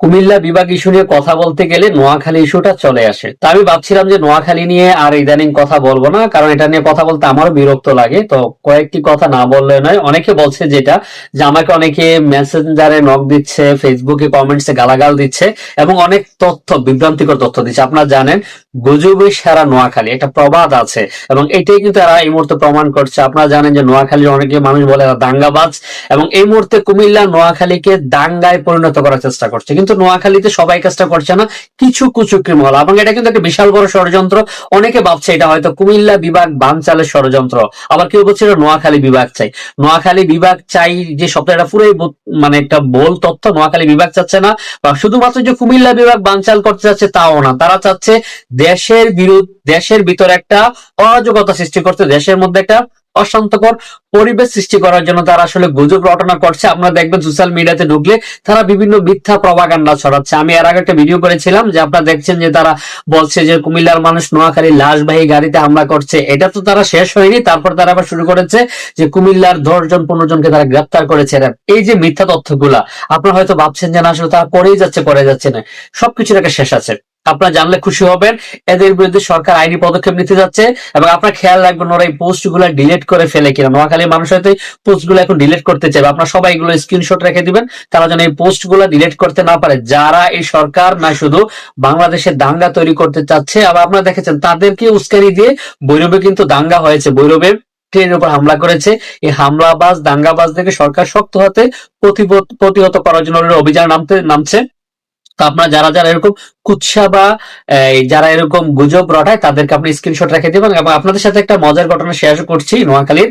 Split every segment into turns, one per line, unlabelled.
কুমিল্লা বিভাগ ইস্যু নিয়ে কথা বলতে গেলে নোয়াখালী ইস্যুটা চলে আসে। তা আমি ভাবছিলাম যে নোয়াখালী নিয়ে আর ইদানিং কথা বলব না, কারণ এটা নিয়ে কথা বলতে আমারও বিরক্ত লাগে। তো কয়েকটি কথা না বললে নয়, অনেকে বলছে যেটা, যে আমাকে অনেকে মেসেঞ্জারে নক দিচ্ছে ফেসবুকে কমেন্টসে গালাগাল দিচ্ছে, এবং অনেক তথ্য, বিভ্রান্তিকর তথ্য দিচ্ছে। আপনারা জানেন গুজবে সেরা নোয়াখালী, একটা প্রবাদ আছে। এবং এটাই কিন্তু এরা এই মুহূর্তে প্রমাণ করছে। আপনারা জানেন যে নোয়াখালীর অনেকে মানুষ বলে দাঙ্গাবাজ। এবং এই মুহূর্তে কুমিল্লা নোয়াখালীকে দাঙ্গায় পরিণত করার চেষ্টা করছে। কিন্তু নোয়াখালীতে সবাই কাজটা করছে না। কিছু কুচুকরি মহল এবং এটা কিন্তু একটা বিশাল বড় ষড়যন্ত্র। অনেকে ভাবছে এটা হয়তো কুমিল্লা বিভাগ বানচালের ষড়যন্ত্র। আবার কেউ বলছে এটা নোয়াখালী বিভাগ চাই। নোয়াখালী বিভাগ চাই যে শব্দটা পুরোই মানে একটা বল তথ্য নোয়াখালী বিভাগ চাচ্ছে না। বা শুধুমাত্র যে কুমিল্লা বিভাগ বানচাল করতে চাচ্ছে, তাও না। তারা চাচ্ছে দেশের বিরুদ্ধ, দেশের ভিতরে একটা অরাজকতা সৃষ্টি করছে, দেশের মধ্যে একটা অশান্তকর পরিবেশ সৃষ্টি করার জন্য তারা আসলে গুজব রটনা করছে। আপনারা দেখবেন সোশ্যাল মিডিয়াতে ঢুকলে তারা বিভিন্ন মিথ্যা প্রভাকাণ্ডা ছড়াচ্ছে। আমি এর আগে একটা ভিডিও করেছিলাম যে আপনারা দেখছেন যে তারা বলছে যে কুমিল্লার মানুষ নোয়াখালী লাশবাহী গাড়িতে হামলা করছে। এটা তো তারা শেষ হয়নি, তারপর তারা আবার শুরু করেছে যে কুমিল্লার দশ জন, পনেরো জনকে তারা গ্রেপ্তার করেছে। এই যে মিথ্যা তথ্যগুলা, আপনারা হয়তো ভাবছেন যে না, আসলে তারা করেই যাচ্ছে, করে যাচ্ছে না। সবকিছুর একটা শেষ আছে। আপনারা জানলে খুশি হবেন। এদের বিরুদ্ধে সরকার আইনি পদক্ষেপ নিতে যাচ্ছে এবং আপনারা খেয়াল রাখবেন ওরা এই পোস্টগুলা ডিলিট করে ফেলে কিনা। নোয়াখালীর মানুষ হয়তো পোস্টগুলো এখন ডিলিট করতে চাইবে। আপনারা সবাই এগুলো স্ক্রিনশট রেখে দিবেন। তারা যেন এই পোস্টগুলা ডিলিট করতে না পারে। যারা এই সরকার না শুধু বাংলাদেশে দাঙ্গা তৈরি করতে চাচ্ছে, আবার আপনারা দেখেছেন তাদেরকে উস্কানি দিয়ে বৈরবে কিন্তু দাঙ্গা হয়েছে। বৈরবে ট্রেনের উপর হামলা করেছে। এই হামলাবাজ, দাঙ্গাবাজদেরকে সরকার শক্ত হাতে প্রতিহত করার জন্য অভিযান নামতে, নামছে। তো আপনারা যারা যারা এরকম কুৎসা বা যারা এরকম গুজব রটায়, তাদেরকে আপনি স্ক্রিনশট রেখে দিবেন এবং আপনাদের সাথে একটা মজার ঘটনা শেয়ার করছি নোয়াখালীর।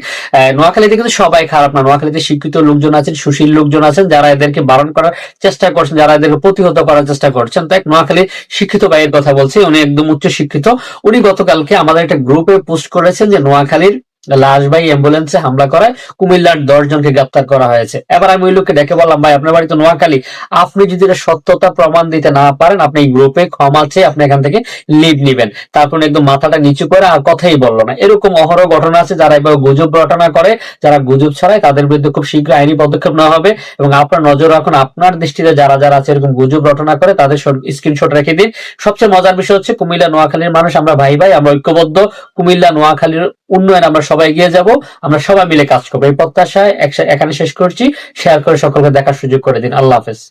নোয়াখালীতে কিন্তু সবাই খারাপ না। নোয়াখালীতে শিক্ষিত লোকজন আছেন, সুশীল লোকজন আছেন, যারা এদেরকে বারণ করার চেষ্টা করছেন, যারা এদেরকে প্রতিহত করার চেষ্টা করছেন। তো এক নোয়াখালীর শিক্ষিত ভাইয়ের কথা বলছি, উনি একদম উচ্চ শিক্ষিত উনি গতকালকে আমাদের একটা গ্রুপে পোস্ট করেছেন যে, নোয়াখালীর লাশবাহী অ্যাম্বুলেন্সে হামলা করায়। কুমিল্লার দশ জনকে গ্রেপ্তার করা হয়েছে। এবার আমি ওই লোককে ডেকে বললাম, ভাই, আপনার বাড়ি তো নোয়াখালী, আপনি যদি এটা সত্যতা প্রমাণ দিতে না পারেন, আপনি এই গ্রুপে ক্ষমা চেয়ে আপনি এখান থেকে লিভ নিবেন। তারপর একদম মাথাটা নিচু করে আর কথাই বলল না। এরকম অহরহ ঘটনা আছে, যারা এবার গুজব রটনা করে, যারা গুজব ছড়ায়, তাদের বিরুদ্ধে খুব শীঘ্র আইনি পদক্ষেপ নেওয়া হবে এবং আপনার নজর রাখুন, আপনার দৃষ্টিতে যারা যারা আছে, এরকম গুজব রটনা করে, তাদের স্ক্রিনশট রেখে দিন। সবচেয়ে মজার বিষয় হচ্ছে, কুমিল্লা, নোয়াখালীর মানুষ, আমরা ভাই ভাই আমরা ঐক্যবদ্ধ। কুমিল্লা, নোয়াখালীর উন্নয়ন আমরা সবাই এগিয়ে যাব। আমরা সবাই মিলে কাজ করব। এই প্রত্যাশায় এখানে শেষ করছি। শেয়ার করে সকলকে দেখার সুযোগ করে দিন। আল্লাহ হাফেজ।